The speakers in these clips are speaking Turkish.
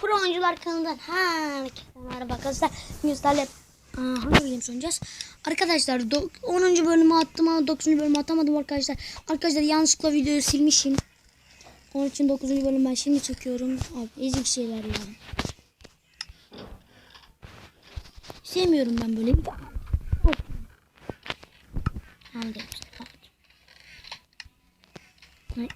Pro Oyuncular kanalından herkese arkadaşlar. Aa, hangi bölüm oynayacağız? Arkadaşlar do- 10. bölümü attım ama 9. bölümü atamadım arkadaşlar. Arkadaşlar yanlışlıkla videoyu silmişim. Onun için 9. bölüm ben şimdi çekiyorum. Abi ezik şeyler yani. Sevmiyorum ben böyle. Ha,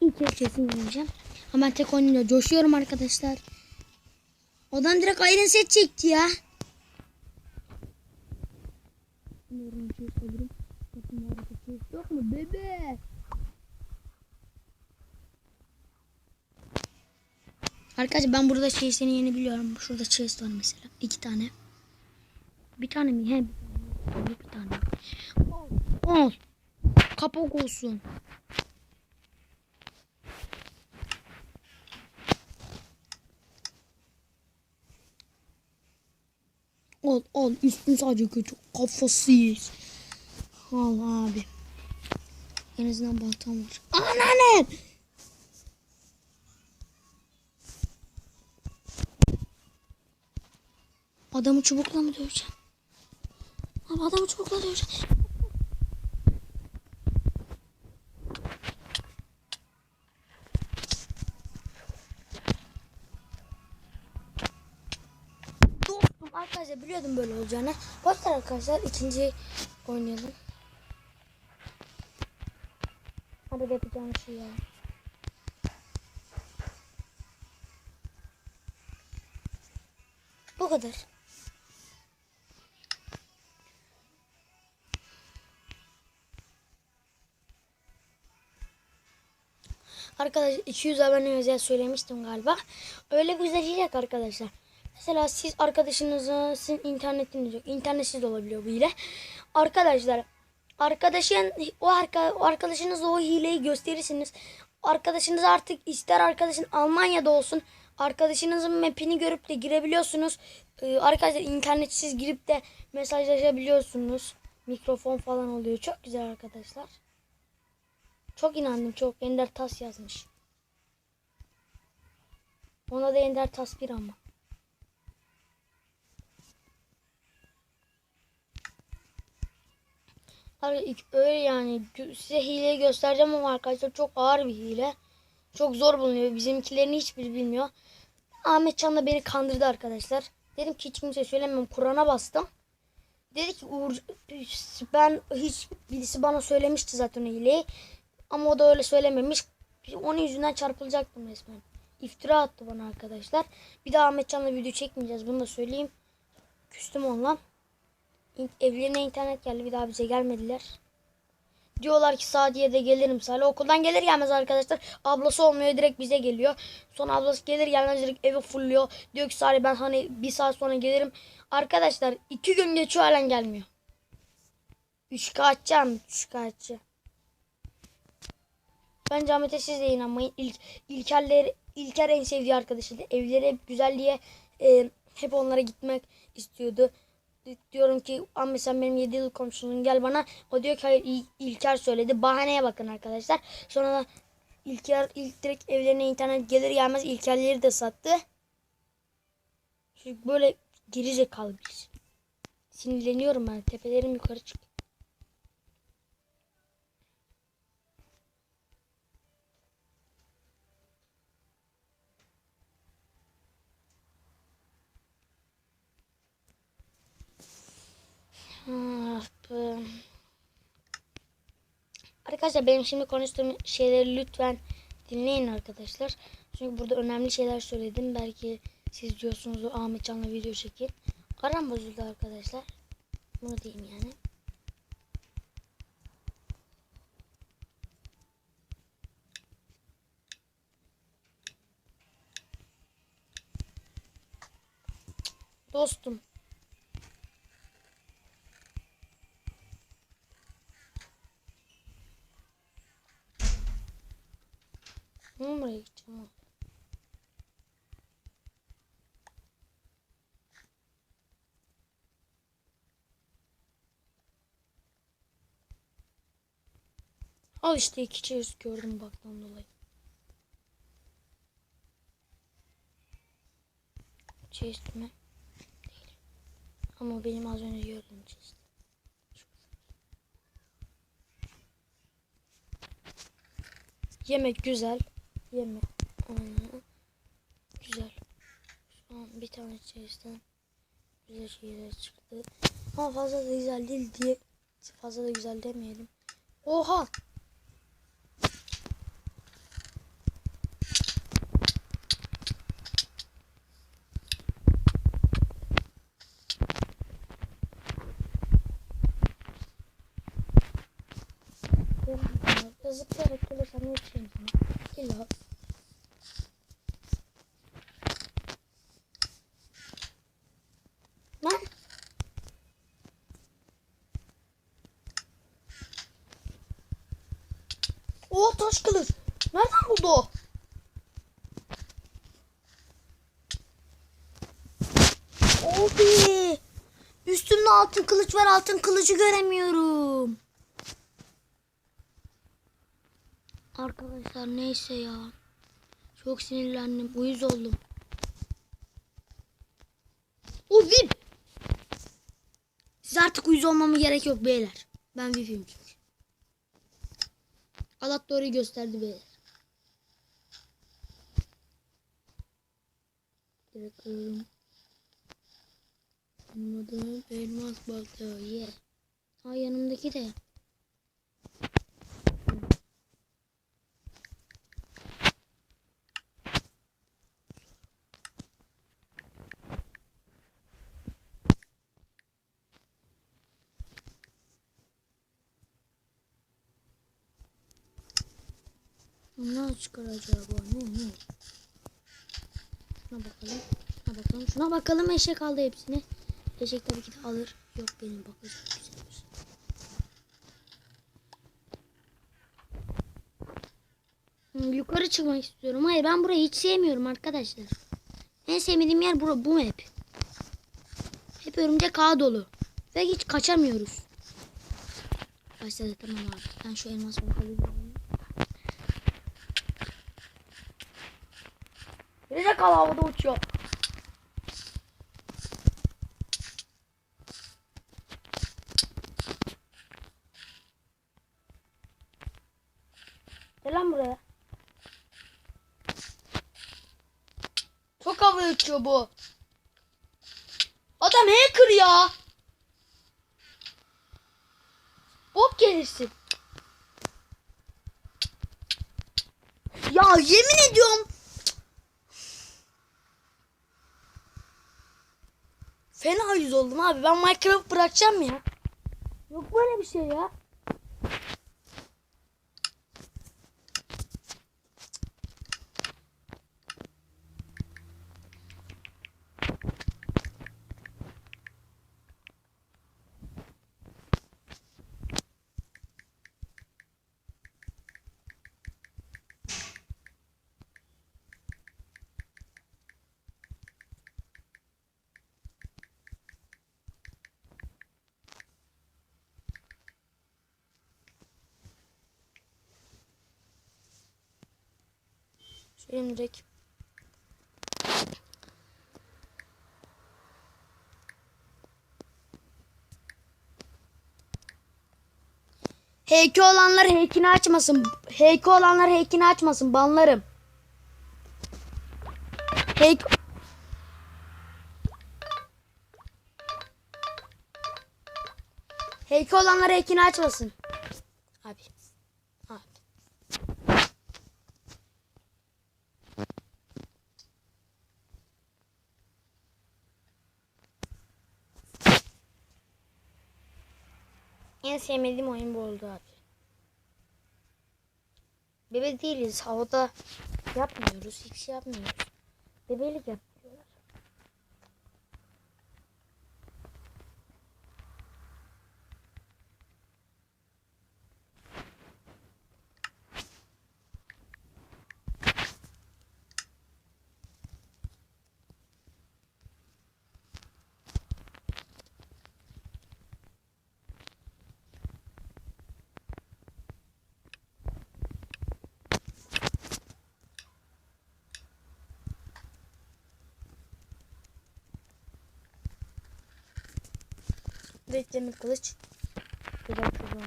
İlk kez kesin oynayacağım. Ama ben tek oynayınca coşuyorum arkadaşlar. Odan direkt Iron Set çekti ya. Yok mu bebe? Arkadaşlar ben burada chest'ini yeni biliyorum. Şurada chest var mesela. iki tane. Bir tane mi? He bir tane. Bir tane. Al. Kapak olsun. Al al üstün sadece kötü kafasıyız. Al abi. En azından baltam var. Ananı! Adamı çubukla mı döveceğim? Abi adamı çubukla döveceğim. Böyle olacağını. Boşver arkadaşlar ikinci oynayalım. Hadi yapacağım şey ya. Bu kadar. Arkadaşlar 200 abone özel söylemiştim galiba. Öyle bir güzelleşecek arkadaşlar. Mesela siz arkadaşınızın sizin internetiniz yok. İnternetsiz olabiliyor bu hile. Arkadaşlar arkadaşın o, arka, o arkadaşınızla o hileyi gösterirsiniz. Arkadaşınız artık ister arkadaşın Almanya'da olsun. Arkadaşınızın map'ini görüp de girebiliyorsunuz. Ee, arkadaşlar internetsiz girip de mesajlaşabiliyorsunuz. Mikrofon falan oluyor. Çok güzel arkadaşlar. Çok inandım çok. Ender Tas yazmış. Ona da Ender Tas bir ama. İlk- öyle yani size hileyi göstereceğim ama arkadaşlar çok ağır bir hile. Çok zor bulunuyor. Bizimkilerin hiçbiri bilmiyor. Ahmet Can da beni kandırdı arkadaşlar. Dedim ki hiç kimseye söylemem. Kur'an'a bastım. Dedi ki Uğur, ben hiç birisi bana söylemişti zaten hileyi. Ama o da öyle söylememiş. Onun yüzünden çarpılacaktım resmen. İftira attı bana arkadaşlar. Bir daha Ahmet Can'la video çekmeyeceğiz. Bunu da söyleyeyim. Küstüm onunla. İn- Evlerine internet geldi. Bir daha bize gelmediler. Diyorlar ki Sadiye de gelirim Salih. Okuldan gelir gelmez arkadaşlar. Ablası olmuyor direkt bize geliyor. Sonra ablası gelir gelmez direkt evi fulluyor. Diyor ki Salih ben hani bir saat sonra gelirim. Arkadaşlar iki gün geçiyor halen gelmiyor. Üç kağıtçı Üç kağıtçı. Bence Ahmet'e siz de inanmayın. İlk, İlkerler, İlker en sevdiği arkadaşıydı. Evleri hep güzelliğe e, hep onlara gitmek istiyordu. Diyorum ki Ahmet sen benim 7 yıl komşunum gel bana. O diyor ki hayır İl- İlker söyledi. Bahaneye bakın arkadaşlar. Sonra da İlker ilk direkt evlerine internet gelir gelmez İlkerleri de sattı. Çünkü böyle geri zekalı birisi. Sinirleniyorum ben. Tepelerim yukarı çık. Arkadaşlar benim şimdi konuştuğum şeyleri lütfen dinleyin arkadaşlar. Çünkü burada önemli şeyler söyledim. Belki siz diyorsunuz o Ahmet Can'la video çekin. Aram bozuldu arkadaşlar. Bunu diyeyim yani. Dostum. Nereye gideceğim? Al işte iki çeyiz gördüm baktan dolayı. chest mi? Değil. Ama benim az önce gördüğüm chest. Yemek güzel. Aynen. Güzel. Şu an bir tane chest'ten güzel şeyler çıktı. Ama fazla da güzel değil diye fazla da güzel demeyelim. Oha! Gelirsem yetişirim sana. Gel abi. Lan. O taş kılıç. Nereden buldu o? Abi. Üstümde altın kılıç var. Altın kılıcı göremiyorum. Arkadaşlar neyse ya. Çok sinirlendim. Uyuz oldum. O VIP. Siz artık uyuz olmama gerek yok beyler. Ben VIP'im çünkü. Allah doğruyu gösterdi beyler. Direkt kırıyorum. Anladım. Elmas baktı. Ye. Ha yanımdaki de. Ne çıkar acaba? Ne ne? Şuna bakalım. Şuna bakalım. Şuna bakalım. Eşek aldı hepsini. Eşek tabii ki de alır. Yok benim bakacağım. Güzelmiş. Hmm, yukarı çıkmak istiyorum. Hayır ben burayı hiç sevmiyorum arkadaşlar. En sevmediğim yer bura, bu map. Hep örümcek ağ dolu. Ve hiç kaçamıyoruz. Başladı tamam abi. Ben şu elmas bakalım. Gelecek al havada uçuyor. Gel lan buraya. Çok havaya uçuyor bu. Adam hacker ya. Bok gelirsin. Ya yemin ediyorum. Fena yüz oldum abi. Ben Minecraft bırakacağım ya. Yok böyle bir şey ya. Direkt. Heyki olanlar heykini açmasın. Heyki olanlar heykini açmasın. Banlarım. Heyk... Heyki olanlar heykini açmasın. Abi. Abi. En sevmediğim oyun bu oldu abi. Bebe değiliz. Havada yapmıyoruz. Hiç şey yapmıyoruz. Bebelik yapıyorlar. Direkt demir kılıç. Bir dakika alalım.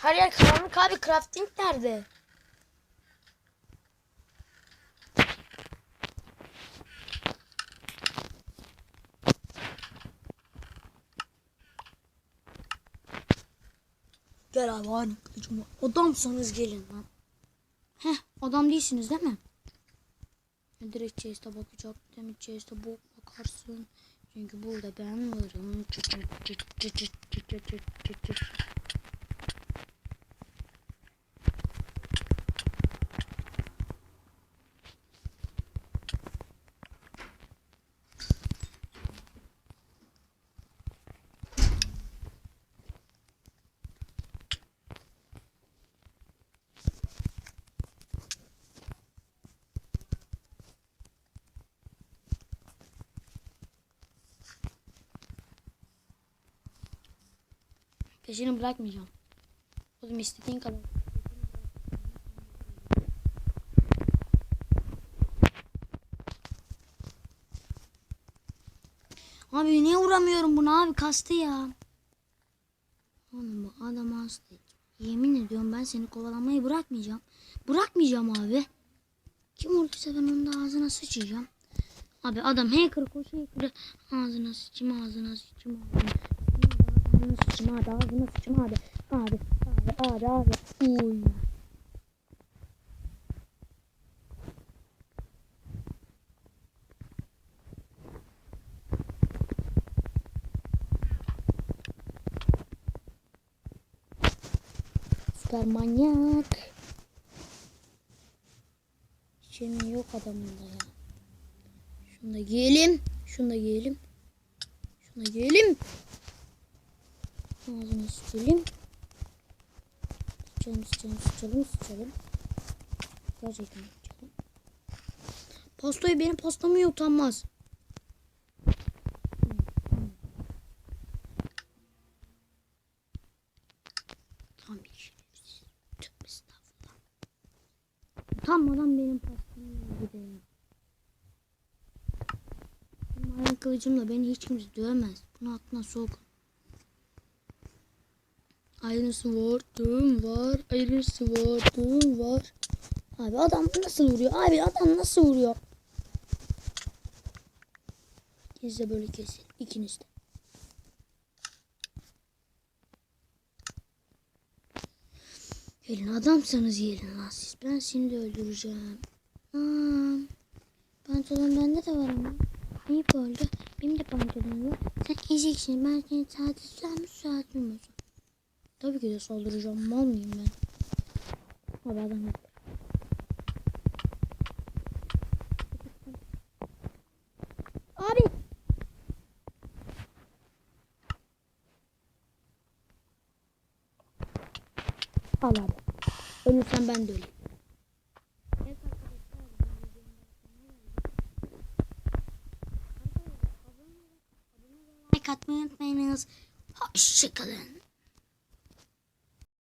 Her yer karanlık abi. Crafting nerede? Gel abi hadi kılıcım. Adamsanız gelin lan. Adam değilsiniz değil mi? Direkt chest'e bakacak. Demek chest'e bok bakarsın. Çünkü burada ben varım. Çıt çıt çıt çıt çıt çıt çıt çıt çıt Peşini bırakmayacağım. Oğlum istediğin kadar. Abi niye vuramıyorum bunu abi kastı ya. Oğlum bu adam hasta. Yemin ediyorum ben seni kovalamayı bırakmayacağım. Bırakmayacağım abi. Kim vurduysa ben onun da ağzına sıçacağım. Abi adam hacker hacker. Ağzına sıçayım ağzına sıçayım ağzına. Ağzına sıçayım hadi ağzına sıçayım hadi. Hadi hadi hadi hadi. Uy. Süper manyak. Şimdi yok adamında ya. Şunu da giyelim. Şunu da giyelim. Şunu da giyelim. Ağzını sıçalım. Sıçalım sıçalım sıçalım sıçalım. Gerçekten sıçalım. Pastayı benim pastamı utanmaz. Estağfurullah. Utanmadan benim pastamı. Benim iron kılıcımla beni hiç kimse dövemez. Bunu aklına sok. Iron Sword'um var. Iron Sword'um var. Abi adam nasıl vuruyor? Abi adam nasıl vuruyor? İkiniz de böyle kesin. İkiniz de. Gelin adamsanız gelin lan siz. Ben seni de öldüreceğim. Aa, pantolon bende de var ama. Ayıp oldu. Benim de pantolonum var. Sen eziksin. Ben seni sadece mi saldırmıyorsun? Tabii ki de saldıracağım. Mal mıyım ben? Abi adam yok. Abi. Al abi. Ölürsen ben de öleyim.